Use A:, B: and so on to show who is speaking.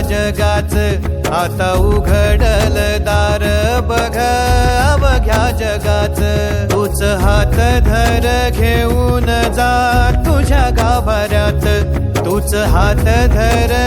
A: जगाच आता उघडल दार बघ अवघ्या जगाच. तूच हात धर घेऊन जा तुझ्या गाभाऱ्यात. तूच हात धर